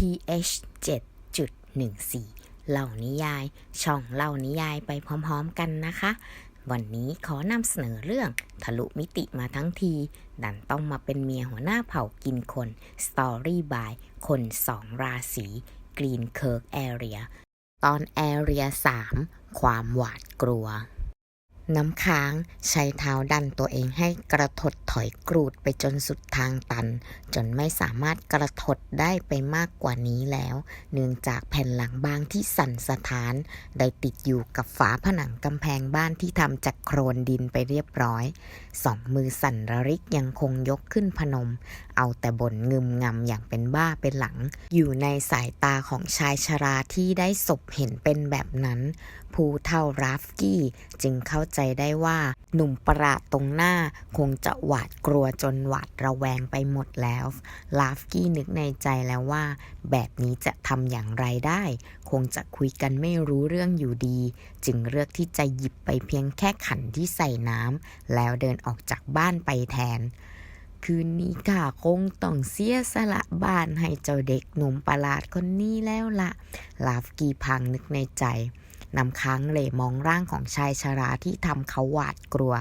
pH 7.14 เล่านิยาย ช่องเล่านิยายไปพร้อมๆกันนะคะ วันนี้ขอนำเสนอเรื่องทะลุมิติมาทั้งที ดันต้องมาเป็นเมียหัวหน้าเผ่ากินคน Story by คนสองราศี Green Kirk Area ตอน Area 3ความหวาดกลัว น้ำค้างใช้เท้าดันตัวเองให้กระถดถอยกรูดไปจนสุดทางตัน จนไม่สามารถกระถดได้ไปมากกว่านี้แล้ว เนื่องจากแผ่นหลังบางที่สั่นสะท้าน ได้ติดอยู่กับฝาผนังกำแพงบ้านที่ทำจากโครนดินไปเรียบร้อยสองมือสั่นระริกยังคงยกขึ้นพนม เอาแต่บ่นงึมงำอย่างเป็นบ้าเป็นหลัง อยู่ในสายตาของชายชราที่ได้ศพเห็นเป็นแบบนั้น ผู้เท่าราฟกี้จึงเข้าใจได้ว่า หนุ่มประหลาดตรงหน้าคงจะหวาดกลัวจนหวาดระแวงไปหมดแล้ว ลาฟกี้นึกในใจแล้วว่า แบบนี้จะทำอย่างไรได้ คงจะคุยกันไม่รู้เรื่องอยู่ดี จึงเลือกที่จะหยิบไปเพียงแค่ขันที่ใส่น้ำแล้วเดินออกจากบ้านไปแทน คืนนี้ข้าคงต้องเสียสละบ้านให้เจ้าเด็กหนุ่มประหลาดคนนี้แล้วละลาฟกีพังนึกในใจนำค้างเหลมองร่างของชายชราที่ทำเขาหวาดกลัว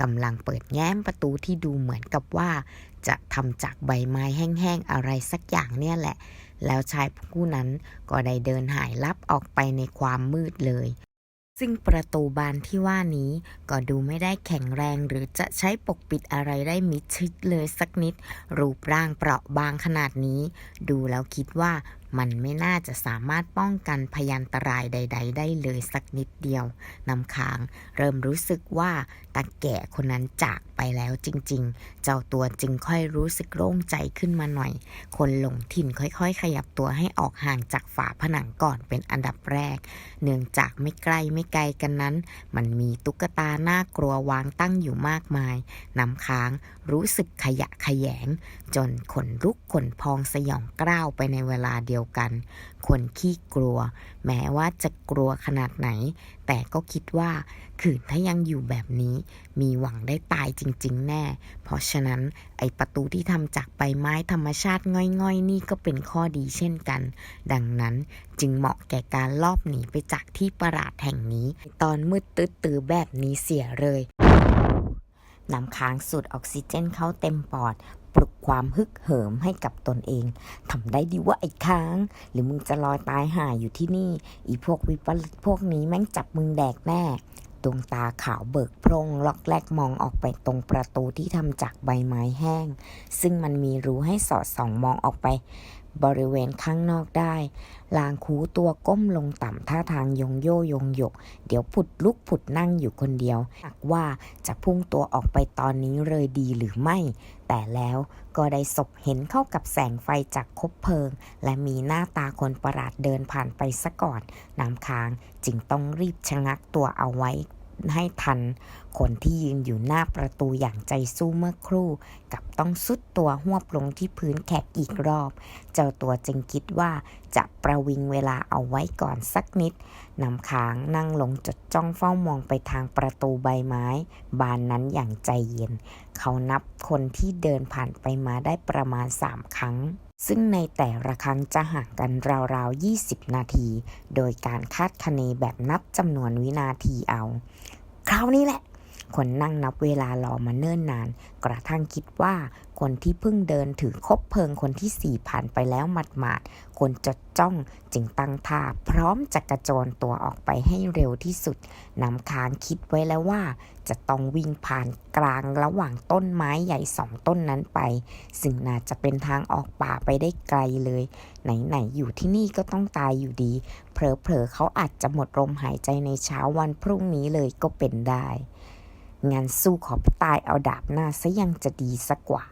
กำลังเปิดแง้มประตูที่ดูเหมือนกับว่า จะทำจากใบไม้แห้งๆอะไรสักอย่างเนี่ยแหละแล้วชายผู้นั้นก็ได้เดินหายลับออกไปในความมืดเลย ซึ่งประตูบานที่ว่านี้ก็ดูไม่ได้แข็งแรงหรือจะใช้ปกปิดอะไรได้มิดชิดเลยสักนิด รูปร่างเปราะบางขนาดนี้ ดูแล้วคิดว่ามันไม่น่าจะสามารถป้องกันพยันตรายใด ๆ ได้เลยสักนิดเดียว นำค้างเริ่มรู้สึกว่า ตาแก่คนนั้นจากไปแล้วจริง ๆ เจ้าตัวจึงค่อยรู้สึกโล่งใจขึ้นมาหน่อย คนหลงถิ่นค่อย ๆ ขยับตัวให้ออกห่างจากฝาผนังก่อนเป็นอันดับแรก เนื่องจากไม่ใกล้ไม่ไกลกันนั้น มันมีตุ๊กตาหน้ากลัววางตั้งอยู่มากมายนำค้างรู้สึกขยะขยง จนขนลุกขนพองสยองกล้าวไปในเวลาเดียวกัน คนขี้กลัว แม้ว่าจะกลัวขนาดไหน แต่ก็คิดว่าขืนถ้ายังอยู่แบบนี้มีหวังได้ตายจริง ๆ แน่ เพราะฉะนั้นไอประตูที่ทำจากใบไม้ธรรมชาติง่อยๆ นี่ก็เป็นข้อดีเช่นกัน ดังนั้นจึงเหมาะแก่การลอบหนีไปจากที่ประหลาดแห่งนี้ ตอนมืดตื้อๆแบบนี้เสียเลยนำค้างสูดออกซิเจนเข้าเต็มปอด ปลุกความฮึกเหิมให้กับตนเองทำได้ดีว่าไอ้ค้าง หรือมึงจะลอยตายห่าอยู่ที่นี่ อีพวกวิปริตพวกนี้แม่งจับมึงแดกแน่ดวงตาขาวเบิกโพรงล็อกแลกมองออกไปตรงประตูที่ทำจากใบไม้แห้ง ซึ่งมันมีรูให้สอดส่องมองออกไป บริเวณข้างนอกได้ ลางคูตัวก้มลงต่ำท่าทางยงโยยงหยก เดี๋ยวผุดลุกผุดนั่งอยู่คนเดียวหากว่าจะพุ่งตัวออกไปตอนนี้เลยดีหรือไม่ แต่แล้วก็ได้ศพเห็นเข้ากับแสงไฟจากคบเพลิง และมีหน้าตาคนประหลาดเดินผ่านไปซะก่อน น้ำค้างจึงต้องรีบชะงักตัวเอาไว้ ให้ทัน คนที่ยืนอยู่หน้าประตูอย่างใจสู้เมื่อครู่ กับต้องสุดตัวหวบลงที่พื้นแขกอีกรอบ เจ้าตัวจึงคิดว่าจะประวิงเวลาเอาไว้ก่อนสักนิดนำค้างนั่งลงจดจ้องเฝ้ามองไปทางประตูใบไม้ บานนั้นอย่างใจเย็น เขานับคนที่เดินผ่านไปมาได้ประมาณ3ครั้ง ซึ่งในแต่ละครั้งจะห่างกันราวๆ 20 นาที โดยการคาดคะเนแบบนับจำนวนวินาทีเอา คราวนี้แหละ คนนั่งนับเวลารอมาเนิ่นนาน กระทั่งคิดว่าคนที่เพิ่งเดินถือคบเพลิงคนที่สี่ผ่านไปแล้วหมาดๆคนจดจ้องจึงตั้งท่าพร้อมจะกระโจนตัวออกไปให้เร็วที่สุดนำค้างคิดไว้แล้วว่า จะต้องวิ่งผ่านกลางระหว่างต้นไม้ใหญ่สองต้นนั้นไป ซึ่งน่าจะเป็นทางออกป่าไปได้ไกลเลย ไหนๆอยู่ที่นี่ก็ต้องตายอยู่ดี เผลอๆเขาอาจจะหมดลมหายใจในเช้าวันพรุ่งนี้เลยก็เป็นได้ งานสู้ขอไปตายเอาดาบหน้าซะยังจะดีสักกว่า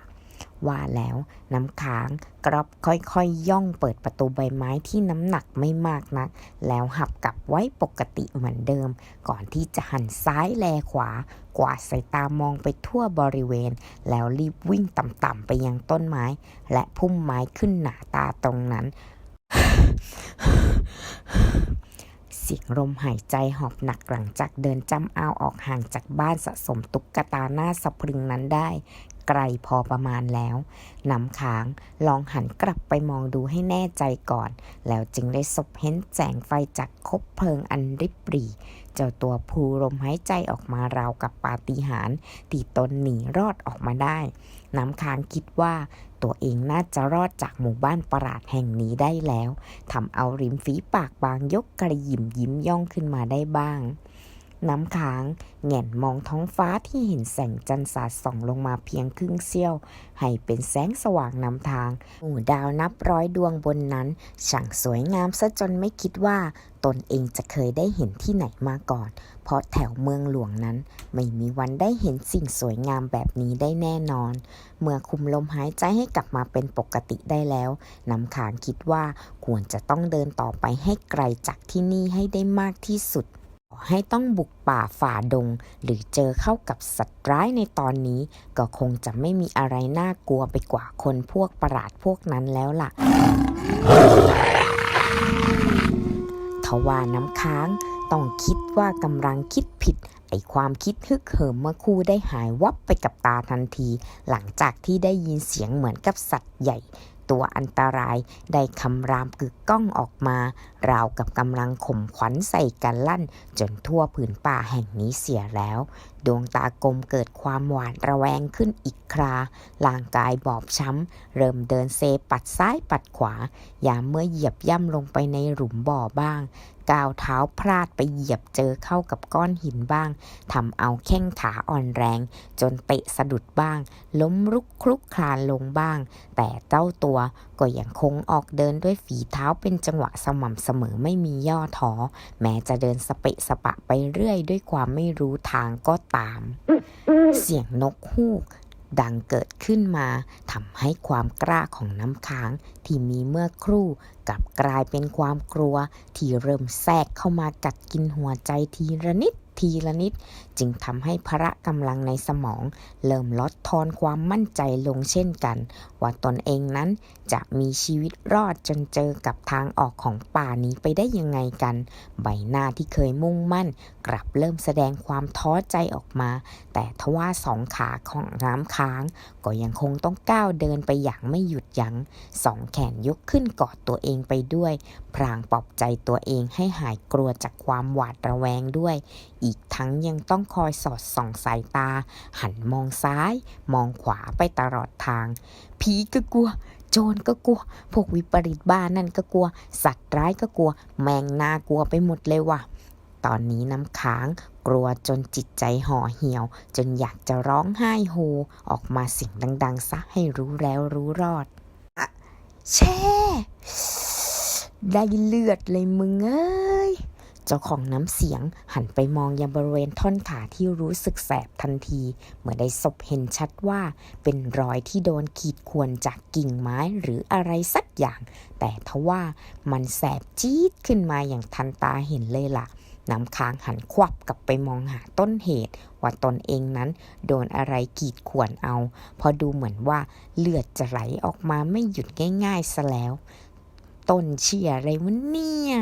ว่าแล้วน้ำค้างกรอบค่อยๆยย่องเปิดประตูใบไม้ที่น้ำหนักไม่มากนัก แล้วหับกลับไว้ปกติเหมือนเดิม ก่อนที่จะหันซ้ายแลขวา กวาดสายตามองไปทั่วบริเวณ แล้วรีบวิ่งต่ำๆไปยังต้นไม้ และพุ่มไม้ขึ้นหนาตาตรงนั้น เสียงลมหายใจหอบหนักหลังจากเดินจำเอาออกห่างจากบ้านสะสมตุ๊กตาหน้าสะพรึงนั้นได้ ไกลพอประมาณแล้วน้ำค้างลองหันกลับไปมองดูให้แน่ใจก่อน แล้วจึงได้สบเห็นแสงไฟจากคบเพลิงอันริบหรี่เจ้าตัวพูลมหายใจออกมาราวกับปาฏิหาริย์ที่ตนหนีรอดออกมาได้ น้ำค้างคิดว่า ตัวเองน่าจะรอดจากหมู่บ้านประหลาดแห่งนี้ได้แล้วทำเอาริมฝีปากบางยกกระยิมยิ้มย่องขึ้นมาได้บ้าง น้ำค้างแง่นมองท้องฟ้าที่เห็นแสงจันทร์สาดส่องลงมาเพียงครึ่งเสี้ยว ให้เป็นแสงสว่างนำทางหมู่ดาวนับร้อยดวงบนนั้นช่างสวยงามซะจนไม่คิดว่าตนเองจะเคยได้เห็นที่ไหนมาก่อน เพราะแถวเมืองหลวงนั้น ไม่มีวันได้เห็นสิ่งสวยงามแบบนี้ได้แน่นอน เมื่อคุมลมหายใจให้กลับมาเป็นปกติได้แล้วน้ำค้างคิดว่าควรจะต้องเดินต่อไปให้ไกลจากที่นี่ให้ได้มากที่สุด ให้ต้องบุกป่าฝ่าดง หรือเจอเข้ากับสัตว์ร้ายในตอนนี้ ก็คงจะไม่มีอะไรน่ากลัวไปกว่าคนพวกประหลาดพวกนั้นแล้วล่ะ ทว่าน้ำค้างต้องคิดว่ากำลังคิดผิดไอความคิดฮึกเหิมเมื่อคู่ได้หายวับไปกับตาทันที หลังจากที่ได้ยินเสียงเหมือนกับสัตว์ใหญ่ ตัวอันตรายได้คำรามกึกก้องออกมา ราวกับกำลังข่มขวัญใส่กันลั่น จนทั่วผืนป่าแห่งนี้เสียแล้ว ดวงตากลมเกิดความหวาดระแวงขึ้นอีกคราร่างกายบอบช้ำ เริ่มเดินเซปัดซ้ายปัดขวา ยามเมื่อเหยียบย่ำลงไปในหลุมบ่อบ้าง ก้าวเท้าพลาดไปเหยียบเจอเข้ากับก้อนหินบ้างทำเอาแข้งขาอ่อนแรง จนเตะสะดุดบ้าง ล้มลุกคลุกคลานลงบ้าง แต่เจ้าตัวก็ยังคงออกเดินด้วยฝีเท้าเป็นจังหวะสม่ำเสมอไม่มีย่อท้อแม้จะเดินสเปะสปะไปเรื่อยด้วยความไม่รู้ทางก็ตาม เสียงนกฮูก ดังเกิดขึ้นมาทำให้ความกล้าของน้ำค้างที่มีเมื่อครู่กลับกลายเป็นความกลัวที่เริ่มแทรกเข้ามากัดกินหัวใจทีละนิด ทีละนิด จึงทำให้พละกำลังในสมอง เริ่มลดทอนความมั่นใจลงเช่นกัน ว่าตนเองนั้นจะมีชีวิตรอดจนเจอกับทางออกของป่านี้ไปได้ยังไงกัน ใบหน้าที่เคยมุ่งมั่น กลับเริ่มแสดงความท้อใจออกมา แต่ทว่าสองขาของน้ำค้าง ก็ยังคงต้องก้าวเดินไปอย่างไม่หยุดยัง้งสองแขนยกขึ้นกอดตัวเองไปด้วย พรางปลอบใจตัวเองให้หายกลัวจากความหวาดระแวงด้วย อีกทั้งยังต้องคอยสอดส่องสายตา หันมองซ้าย มองขวาไปตลอดทาง ผีก็กลัว โจรก็กลัว พวกวิปริตบ้านนั่นก็กลัว สัตว์ร้ายก็กลัว แมงนากลัวไปหมดเลยว่ะ ตอนนี้น้ำค้างกลัวจนจิตใจห่อเหี่ยว จนอยากจะร้องไห้โฮออกมาสิ่งดัง ๆ ซะให้รู้แล้วรู้รอดอะแช่ ได้เลือดเลยมึงเอ้ เจ้าของน้ำเสียงหันไปมองยังบริเวณท่อนขาที่รู้สึกแสบทันที เมื่อได้ศพเห็นชัดว่าเป็นรอยที่โดนขีดข่วนจากกิ่งไม้หรืออะไรสักอย่าง แต่ทว่ามันแสบจี๊ดขึ้นมาอย่างทันตาเห็นเลยล่ะน้ำค้างหันควับกลับไปมองหาต้นเหตุ ว่าตนเองนั้นโดนอะไรขีดข่วนเอา พอดูเหมือนว่าเลือดจะไหลออกมาไม่หยุดง่ายๆซะแล้ว ต้นเชี่ยอะไรวะเนี่ย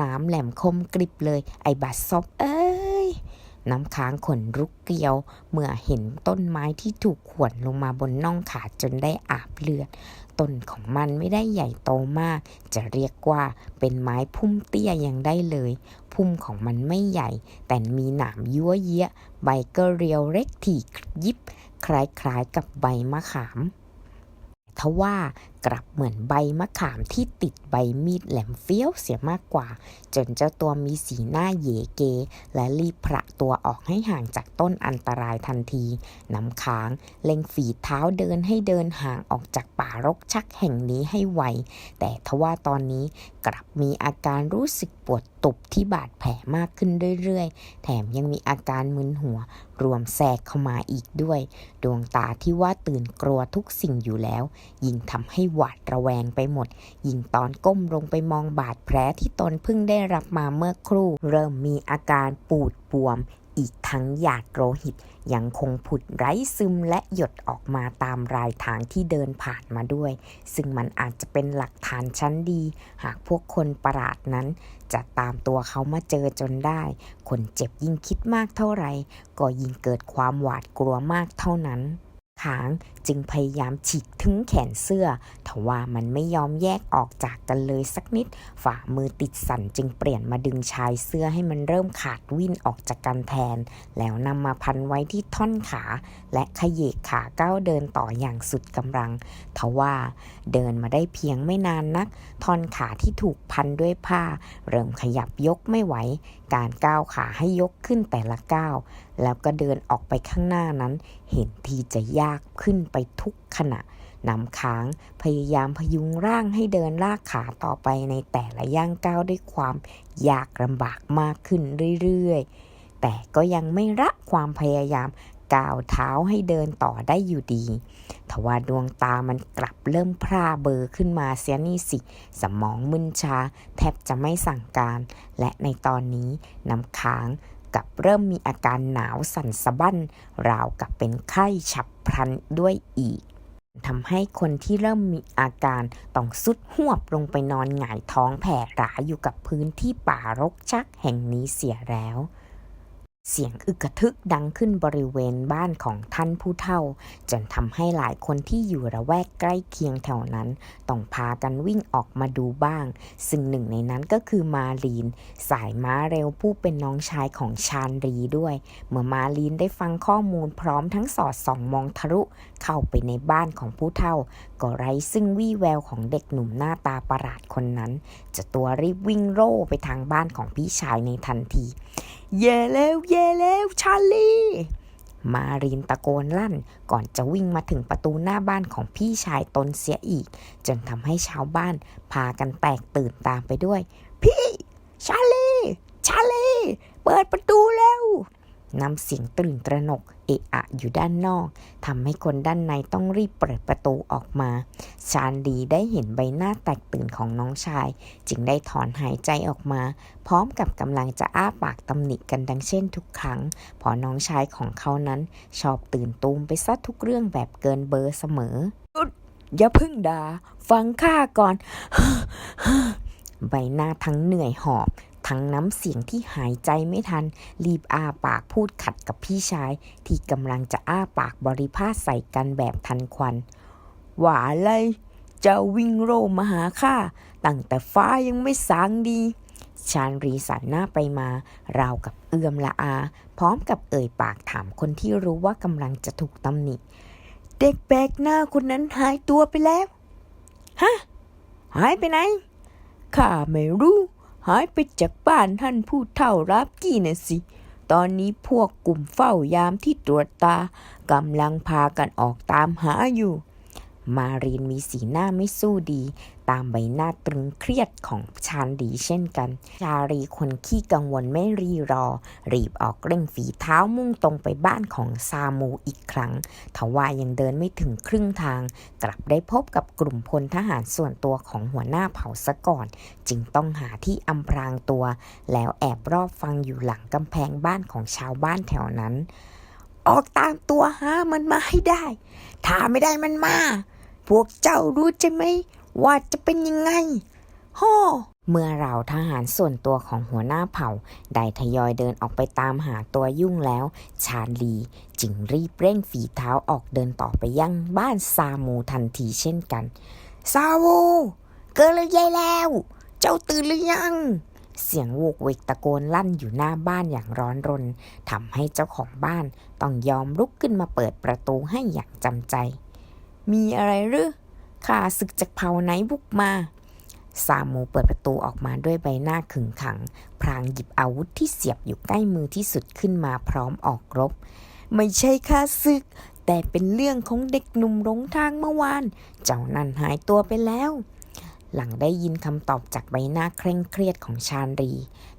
น้ำแหลมคมกริบเลย ไอ้บาดซบเอ้ย น้ำค้างขนรุกเกลียว เมื่อเห็นต้นไม้ที่ถูกขวนลงมาบนน่องขาจนได้อาบเลือดต้นของมันไม่ได้ใหญ่โตมาก จะเรียกว่าเป็นไม้พุ่มเตี้ยยังได้เลย พุ่มของมันไม่ใหญ่ แต่มีหนามยั่วเยี้ยใบก็เรียวเล็กถี่ยิบ คล้ายๆกับใบมะขามทว่า กลับเหมือนใบมะขามที่ติดใบมีดแหลมเฟี้ยวเสียมากกว่า จนเจ้าตัวมีสีหน้าเยเก และรีบพระตัวออกให้ห่างจากต้นอันตรายทันทีน้ำค้างเล็งฝีเท้าเดินให้เดินห่างออกจากป่ารกชักแห่งนี้ให้ไว แต่ทว่าตอนนี้กลับมีอาการรู้สึกปวดตุบที่บาดแผลมากขึ้นเรื่อยๆ แถมยังมีอาการมึนหัว รวมแทรกเข้ามาอีกด้วย ดวงตาที่ว่าตื่นกลัวทุกสิ่งอยู่แล้ว ยิ่งทำให้หวาดระแวงไปหมด ยิ่งตอนก้มลงไปมองบาดแผลที่ตนเพิ่งได้รับมาเมื่อครู่ เริ่มมีอาการปูดบวม อีกทั้งหยาดโลหิต ยังคงผุดไร้ซึมและหยดออกมาตามรายทางที่เดินผ่านมาด้วย ซึ่งมันอาจจะเป็นหลักฐานชั้นดี หากพวกคนประหลาดนั้นจะตามตัวเขามาเจอจนได้ คนเจ็บยิ่งคิดมากเท่าไหร่ก็ยิ่งเกิดความหวาดกลัวมากเท่านั้น ค้างจึงพยายามฉีกถึงแขนเสื้อทว่ามันไม่ยอมแยกออกจากกันเลยสักนิด ฝ่ามือติดสั่นจึงเปลี่ยนมาดึงชายเสื้อให้มันเริ่มขาดวิ่นออกจากกันแทน แล้วนำมาพันไว้ที่ท่อนขา และขยเยกขาก้าวเดินต่ออย่างสุดกำลังทว่าเดินมาได้เพียงไม่นานนัก ท่อนขาที่ถูกพันด้วยผ้า เริ่มขยับยกไม่ไหว การก้าวขาให้ยกขึ้นแต่ละก้าวแล้วก็เดินออกไปข้างหน้านั้น เห็นทีจะยากขึ้นไปทุกขณะนำค้างพยายามพยุงร่างให้เดินลากขาต่อไปในแต่ละย่างก้าวด้วยความยากลำบากมากขึ้นเรื่อยๆ แต่ก็ยังไม่ละความพยายามก้าวเท้าให้เดินต่อได้อยู่ดี ทว่าดวงตามันกลับเริ่มพร่าเบลอขึ้นมาเสียนี่สิ สมองมึนชา แทบจะไม่สั่งการ และในตอนนี้น้ำค้าง กับเริ่มมีอาการหนาวสั่นสะบั้น ราวกับเป็นไข้ฉับพลันด้วยอีกทำให้คนที่เริ่มมีอาการต้องสุดหวบลงไปนอนหงายท้องแผ่หราอยู่กับพื้นที่ป่ารกชักแห่งนี้เสียแล้ว เสียงอึกกระทึกดังขึ้นบริเวณบ้านของท่านผู้เฒ่า จนทำให้หลายคนที่อยู่ระแวกใกล้เคียงแถวนั้น ต้องพากันวิ่งออกมาดูบ้าง ซึ่งหนึ่งในนั้นก็คือมาลีน สายม้าเร็วผู้เป็นน้องชายของชาญรีด้วย เมื่อมาลีนได้ฟังข้อมูลพร้อมทั้งสอดส่องมองทะลุเข้าไปในบ้านของผู้เฒ่า ก็ไร้ซึ่งวี่แววของเด็กหนุ่มหน้าตาประหลาดคนนั้นจะตัวรีบวิ่งโร่ไปทางบ้านของพี่ชายในทันที เย่แล้วเย่แล้วชาลี มารีนตะโกนลั่น ก่อนจะวิ่งมาถึงประตูหน้าบ้านของพี่ชายตนเสียอีก จนทำให้ชาวบ้านพากันแตกตื่นตามไปด้วย พี่ ชาลี ชาลี เปิดประตูแล้ว นำเสียงตื่นตระหนกเอะอะอยู่ด้านนอกทำให้คนด้านในต้องรีบเปิดประตูออกมา ชาลีได้เห็นใบหน้าแตกตื่นของน้องชาย จึงได้ถอนหายใจออกมา พร้อมกับกำลังจะอ้าปากตำหนิกันดังเช่นทุกครั้งเพอน้องชายของเขานั้นชอบตื่นตูมไปซะทุกเรื่องแบบเกินเบอร์เสมออย่าพึ่งดาฟังข้าก่อนใบหน้าทั้งเหนื่อยหอบ ทั้งน้ำเสียงที่หายใจไม่ทัน รีบอ้าปากพูดขัดกับพี่ชาย ที่กำลังจะอ้าปากบริพาทใส่กันแบบทันควันว่าอะไรจะวิ่งโรมาหาข้าตั้งแต่ฟ้ายังไม่สางดี ชาญรีสันหน้าไปมา ราวกับเอื้อมละอา พร้อมกับเอ่ยปากถามคนที่รู้ว่ากำลังจะถูกตำหนิ เด็กแปลกหน้าคนนั้นหายตัวไปแล้ว ฮะ หายไปไหน ข้าไม่รู้ หายไปจากบ้านท่านผู้เฒ่ารับกี้น่ะสิ ตอนนี้พวกกลุ่มเฝ้ายามที่ตรวจตากำลังพากันออกตามหาอยู่ มารีนมีสีหน้าไม่สู้ดี ตามใบหน้าตรึงเครียดของชาญดีเช่นกัน ชารีคนขี้กังวลไม่รีรอ รีบออกเร่งฝีเท้ามุ่งตรงไปบ้านของซามูอีกครั้ง ทว่ายังเดินไม่ถึงครึ่งทาง กลับได้พบกับกลุ่มพลทหารส่วนตัวของหัวหน้าเผ่าซะก่อน จึงต้องหาที่อำพรางตัว แล้วแอบรอบฟังอยู่หลังกำแพงบ้านของชาวบ้านแถวนั้น ออกตามตัวหามันมาให้ได้ ถ้าไม่ได้มันมา พวกเจ้ารู้ใช่ไหม ว่าจะเป็นยังไงฮ่อเมื่อเราทหารส่วนตัวของหัวหน้าเผ่า ได้ทยอยเดินออกไปตามหาตัวยุ่งแล้ว ชาลีจึงรีบเร่งฝีเท้าออกเดินต่อไปยังบ้านซามูทันทีเช่นกันซามูเกิดอะไรแล้ว เจ้าตื่นหรือยัง เสียงโวกเวกตะโกนลั่นอยู่หน้าบ้านอย่างร้อนรนทำให้เจ้าของบ้านต้องยอมลุกขึ้นมาเปิดประตูให้อย่างจำใจ มีอะไรหรือ ข้าศึกจากเผ่าไหนบุกมา ซามูเปิดประตูออกมาด้วยใบหน้าขึงขัง พรางหยิบอาวุธที่เสียบอยู่ใกล้มือที่สุดขึ้นมาพร้อมออกรบ ไม่ใช่ข้าศึก แต่เป็นเรื่องของเด็กหนุ่มหลงทางเมื่อวาน เจ้านั่นหายตัวไปแล้วหลังได้ยินคำตอบจากใบหน้าเคร่งเครียดของชาญรี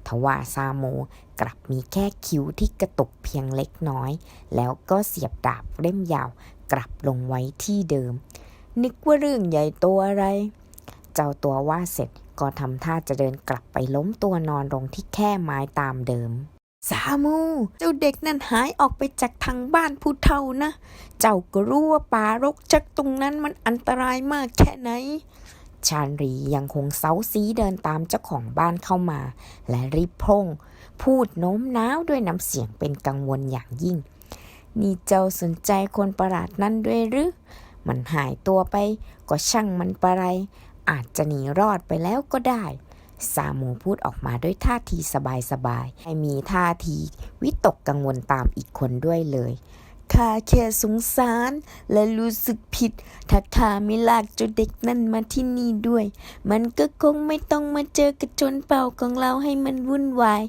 ทว่าซาโมกลับมีแค่คิ้วที่กระตุกเพียงเล็กน้อย แล้วก็เสียบดาบเล่มยาวกลับลงไว้ที่เดิม นึกว่าเรื่องใหญ่โตอะไร เจ้าตัวว่าเสร็จก็ทำท่าจะเดินกลับไปล้มตัวนอนลงที่แค่ไม้ตามเดิม สามู เจ้าเด็กนั่นหายออกไปจากทางบ้านผู้เฒ่านะ เจ้าก็รู้ว่าป่ารกชักตรงนั้นมันอันตรายมากแค่ไหน ชาญรียังคงเซาซีเดินตามเจ้าของบ้านเข้ามา และรีบพงพูดโน้มน้าวด้วยน้ำเสียงเป็นกังวลอย่างยิ่ง นี่เจ้าสนใจคนประหลาดนั่นด้วยหรือ มันหายตัวไปก็ช่างมันปะไร อาจจะหนีรอดไปแล้วก็ได้ ซามูพูดออกมาด้วยท่าทีสบายๆไม่มีท่าทีวิตกกังวลตามอีกคนด้วยเลยข้าแค่สงสารและรู้สึกผิด ถ้าข้าไม่ลากเจ้าเด็กนั่นมาที่นี่ด้วย มันก็คงไม่ต้องมาเจอกระจนเป่าของเราให้มันวุ่นวาย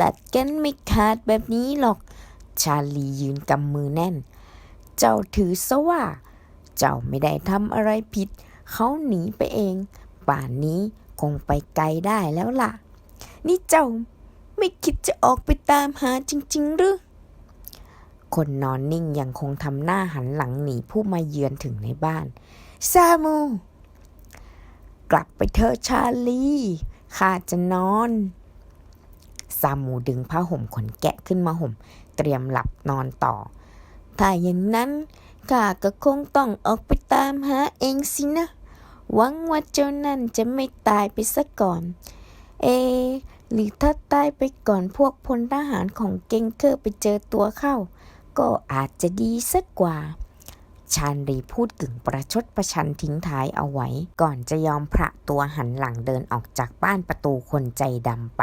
ตัดกันไม่ขาดแบบนี้หรอก ชาลียืนกำมือแน่น เจ้าถือซะว่า เจ้าไม่ได้ทำอะไรผิด เขาหนีไปเอง ป่านนี้คงไปไกลได้แล้วล่ะ นี่เจ้าไม่คิดจะออกไปตามหาจริง ๆ หรือ คนนอนนิ่งยังคงทำหน้าหันหลังหนีผู้มาเยือนถึงในบ้าน ซามู กลับไปเถอะชาลีข้าจะนอน ซามูดึงผ้าห่มขนแกะขึ้นมาห่ม เตรียมหลับนอนต่อ ถ้าอย่างนั้น ข้าก็คงต้องออกไปตามหาเองสินะ หวังว่าเจ้านั่นจะไม่ตายไปซะก่อน เอ หรือถ้าตายไปก่อนพวกพลทหารของเกงเกอร์ไปเจอตัวเข้า ก็อาจจะดีสักกว่า ชาญรีพูดกึ่งประชดประชันทิ้งท้ายเอาไว้ ก่อนจะยอมพระตัวหันหลังเดินออกจากบ้านประตูคนใจดำไป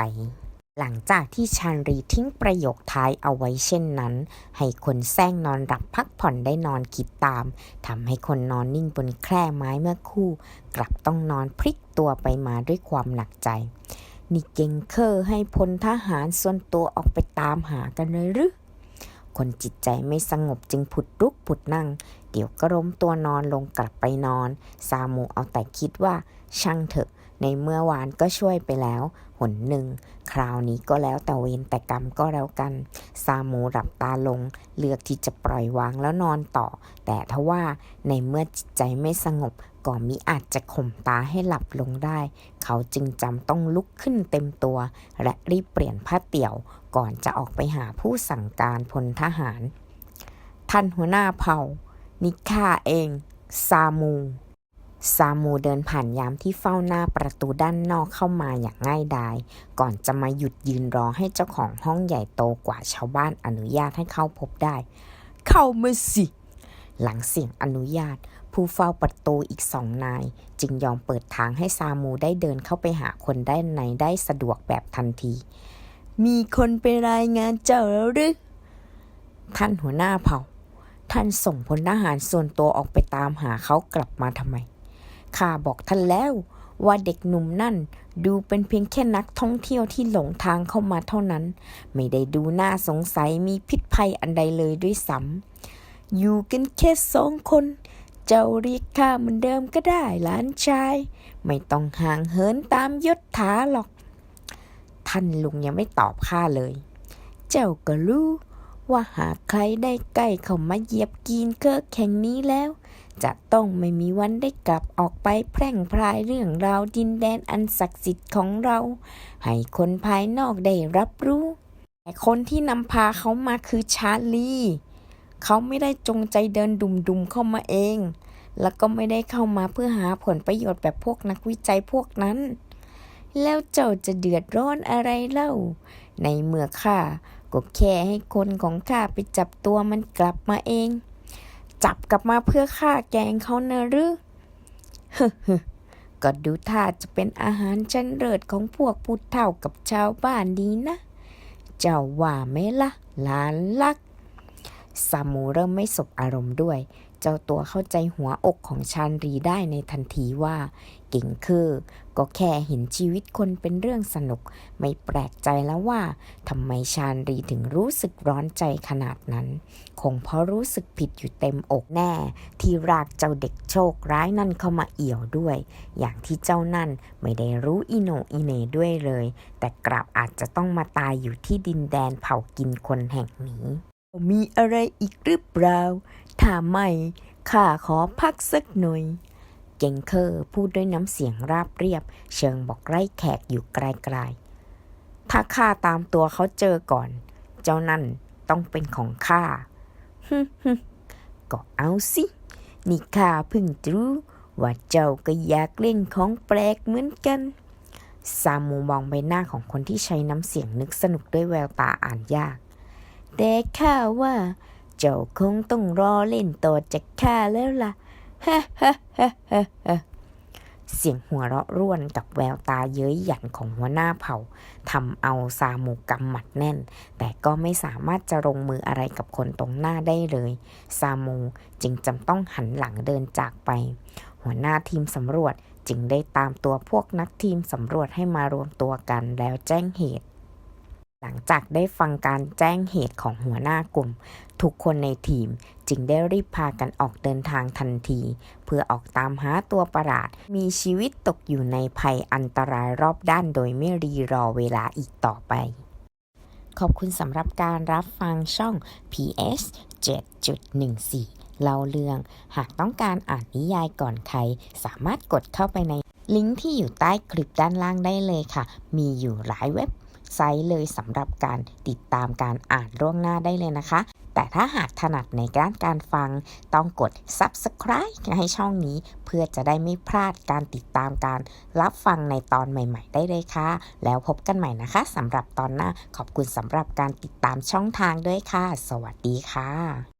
หลังจากที่ชาญรีทิ้งประโยคท้ายเอาไว้เช่นนั้น ให้คนแซงนอนหลับพักผ่อนได้นอนคิดตามทำให้คนนอนนิ่งบนแคร่ไม้เมื่อคู่ กลับต้องนอนพลิกตัวไปมาด้วยความหนักใจนี่เก่งเคอร์ให้พลทหารส่วนตัวออกไปตามหากันเลยหรือคนจิตใจไม่สงบจึงผุดลุกผุดนั่ง เดี๋ยวก็ล้มตัวนอนลงกลับไปนอน ซามูเอาแต่คิดว่าช่างเถอะ ในเมื่อวานก็ช่วยไปแล้ว หนหนึ่ง คราวนี้ก็แล้วแต่เวรแต่กรรมก็แล้วกัน ซาโมหลับตาลง เลือกที่จะปล่อยวางแล้วนอนต่อ แต่ทว่าในเมื่อจิตใจไม่สงบก็มิอาจจะข่มตาให้หลับลงได้ เขาจึงจำต้องลุกขึ้นเต็มตัว และรีบเปลี่ยนผ้าเตี่ยว ก่อนจะออกไปหาผู้สั่งการพลทหาร ท่านหัวหน้าเผ่า นิข้าเอง ซามู ซามูเดินผ่านยามที่เฝ้าหน้าประตูด้านนอกเข้ามาอย่างง่ายดาย ก่อนจะมาหยุดยืนรอให้เจ้าของห้องใหญ่โตกว่าชาวบ้านอนุญาตให้เข้าพบได้ เข้ามาสิ หลังเสียงอนุญาต ผู้เฝ้าประตูอีกสองนาย จึงยอมเปิดทางให้ซามูได้เดินเข้าไปหาคนด้านในได้สะดวกแบบทันที มีคนไปรายงานเจ้าแล้วหรือ ท่านหัวหน้าเผ่า ท่านส่งพลทหารส่วนตัวออกไปตามหาเขากลับมาทำไม ข้าบอกท่านแล้วว่าเด็กหนุ่มนั่นดูเป็นเพียงแค่นักท่องเที่ยวที่หลงทางเข้ามาเท่านั้น ไม่ได้ดูน่าสงสัยมีพิษภัยอันใดเลยด้วยซ้ำอยู่กันแค่สองคน เจ้าเรียกข้าเหมือนเดิมก็ได้หลานชาย ไม่ต้องห่างเหินตามยศถาหรอก ท่านลุงยังไม่ตอบข้าเลย เจ้าก็รู้ว่าหากใครได้ใกล้เข้ามาเหยียบกีนเคิร์กแข่งนี้แล้ว จะต้องไม่มีวันได้กลับออกไปแพร่งพรายเรื่องราวดินแดนอันศักดิ์สิทธิ์ของเรา ให้คนภายนอกได้รับรู้ แต่คนที่นำพาเขามาคือชาลีเขาไม่ได้จงใจเดินดุมๆเข้ามาเอง แล้วก็ไม่ได้เข้ามาเพื่อหาผลประโยชน์แบบพวกนักวิจัยพวกนั้น แล้วเจ้าจะเดือดร้อนอะไรเล่า ในเมื่อข้าก็แค่ให้คนของข้าไปจับตัวมันกลับมาเอง จับกลับมาเพื่อฆ่าแกงเขานะหรือก็ดูท่าจะเป็นอาหารชั้นเลิศของพวกผู้เฒ่ากับชาวบ้านดีนะ เจ้าว่าไหมล่ะหลานลักซามูเริ่มไม่สบอารมณ์ด้วย เจ้าตัวเข้าใจหัวอกของชานรีได้ในทันทีว่า เก่งคือ ก็แค่เห็นชีวิตคนเป็นเรื่องสนุก ไม่แปลกใจแล้วว่าทำไมชานรีถึงรู้สึกร้อนใจขนาดนั้น คงเพราะรู้สึกผิดอยู่เต็มอกแน่ ที่รากเจ้าเด็กโชคร้ายนั่นเข้ามาเอี่ยวด้วย อย่างที่เจ้านั่นไม่ได้รู้อิโนอิเนด้วยเลย แต่กลับอาจจะต้องมาตายอยู่ที่ดินแดนเผ่ากินคนแห่งนี้ มีอะไรอีกหรือเปล่าถ้าไม่ข้าขอพักสักหน่อย เกงเคอร์พูดด้วยน้ำเสียงราบเรียบ เชิงบอกไล่แขกอยู่ไกลๆ ถ้าข้าตามตัวเขาเจอก่อน เจ้านั่นต้องเป็นของข้าฮึฮึก็เอาสินี่ข้าเพิ่งรู้ว่าเจ้าก็อยากเล่นของแปลกเหมือนกัน ซามูมองใบหน้าของคนที่ใช้น้ำเสียงนึกสนุกด้วยแววตาอ่านยาก แต่ข้าว่า เจ้าคงต้องรอเล่นต่อจากข้าแล้วล่ะฮ่า ฮ่าฮ่าฮ่าฮ่าเสียงหัวเราะร่วนกับแววตาเย้ยหยันของหัวหน้าเผ่าทำเอาซามูกำหมัดแน่น แต่ก็ไม่สามารถจะลงมืออะไรกับคนตรงหน้าได้เลย ซามูจึงจำต้องหันหลังเดินจากไป หัวหน้าทีมสำรวจจึงได้ตามตัวพวกนักทีมสำรวจให้มารวมตัวกันแล้วแจ้งเหตุ หลังจากได้ฟังการแจ้งเหตุของหัวหน้ากลุ่ม ทุกคนในทีมจึงได้รีบพากันออกเดินทางทันที เพื่อออกตามหาตัวประหลาด มีชีวิตตกอยู่ในภัยอันตรายรอบด้านโดยไม่รีรอเวลาอีกต่อไป ขอบคุณสำหรับการรับฟังช่อง PS 7.14 เล่าเรื่อง หากต้องการอ่านนิยายก่อนใคร สามารถกดเข้าไปในลิงก์ที่อยู่ใต้คลิปด้านล่างได้เลยค่ะ มีอยู่หลายเว็บ ไซต์เลยสำหรับการติดตามการอ่านล่วงหน้าได้เลยนะคะ แต่ถ้าหากถนัดในด้านการฟัง ต้องกด Subscribe ให้ช่องนี้ เพื่อจะได้ไม่พลาดการติดตามการรับฟังในตอนใหม่ๆ ได้เลยค่ะ แล้วพบกันใหม่นะคะสำหรับตอนหน้าขอบคุณสำหรับการติดตามช่องทางด้วยค่ะ สวัสดีค่ะ